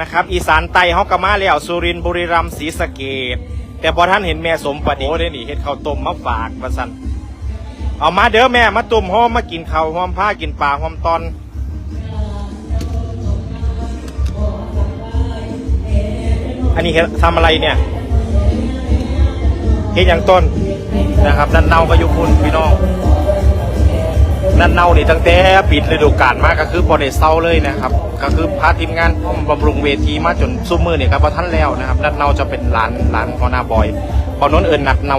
นะครับ อีสานใต้เฮากะมาแล้วสุรินทร์บุรีรัมย์ศรีสะเกษแต่พอท่านเห็นแม่สมประดิษฐ์เด้นี่เฮ็ดข้าวต้มมาฝากว่าซั่นเอามาเด้อแม่มาตุ่มหอมมากินข้าวหอมผ้ากินปลาหอมตอนอันนี้ทำอะไรเนี่ยเฮ็ดอย่างต้นนะครับนันเนาก็ยู่คุณพี่น้อง นันเน่านี่ตั้งแต่ปิดฤดูกาลมาก็คือบริเซาเลยนะครับ ก็คือพาทีมงานพร้อมบำรุงเวทีมาจนซุ้มมือเนี่ยครับพอท่านแล้วนะครับนัดเน่าจะเป็นร้านร้านหัวหน้าบอยพอน้นเอิญนัดเน่า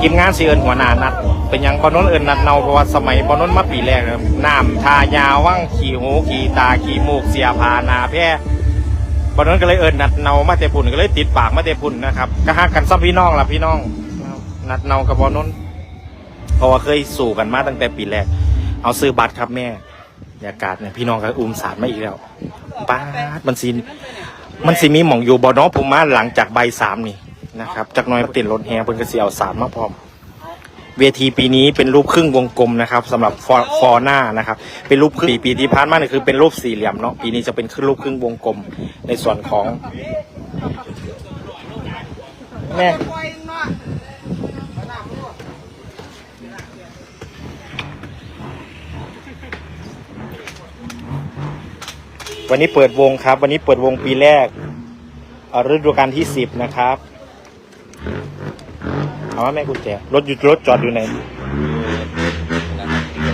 ทีมงานสีเอิญหัวหน้านัด เป็นยังพอน้นเอิญนัดเน่าเพราะว่าสมัยพอน้นมาปีแรกนะน้ำทายาว่างขี่หูขี่ตาขี่มูกเสียพานาแพร่บอนนั้นก็เลยเอิญนัดเนามาแต่พุ่นก็เลยติดปากมาแต่พุ่นนะครับก็ฮักกันซ้ำพี่น้องล่ะพี่น้องนัดเนากับบอนนน เพราะว่าเคยสู่กันมาตั้งแต่ปีแรก เอาซื้อบัตรครับแม่บรรยากาศเนี่ยพี่น้องก็อุ้มสารมาอีกแล้วป้าดมันสีมันสีมีหม่องอยู่บอนน้องผมมาหลังจากใบสามนี่นะครับจากน้อยติดรถแฮเพิ่นก็สิเอาสารมาพร้อม เวทีปีนี้เป็นรูปครึ่งวงกลมนะครับสำหรับฟอฟอหน้านะครับ เป็นรูปครึ่งปีปีที่ผ่านมาเนี่ยคือเป็นรูปสี่เหลี่ยมเนาะปีนี้จะเป็นขึ้นรูปครึ่งวงกลมในส่วนของ แม่ วันนี้เปิดวงครับ วันนี้เปิดวงปีแรกฤดูกาลที่สิบนะครับเอาว่าแม่กุญแจรถอยู่รถจอดอยู่ไหน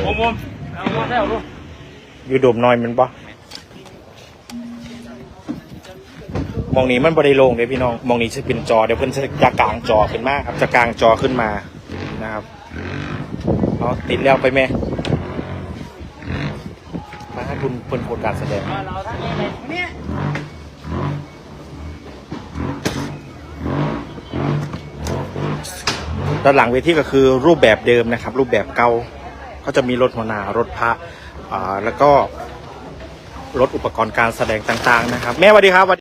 ผมผมเอาแล้วลูกอยู่โดมน้อยมันปะมองนี้มันบริโลงเลยพี่น้อง มองนี้จะเป็นจอเดี๋ยวเพิ่นจะกลางจอขึ้นมาครับจะกลางจอขึ้นมานะครับเอาติดแล้วไปแม่ม คุณเป็นคดการแสดงเราทั้งนี้เนี่ยด้านหลังเวทีก็คือรูปแบบเดิมนะครับ รูปแบบเก่าเขาจะมีรถหัวหน้ารถพระแล้วก็รถอุปกรณ์การแสดงต่างๆนะครับ แม่สวัสดีครับ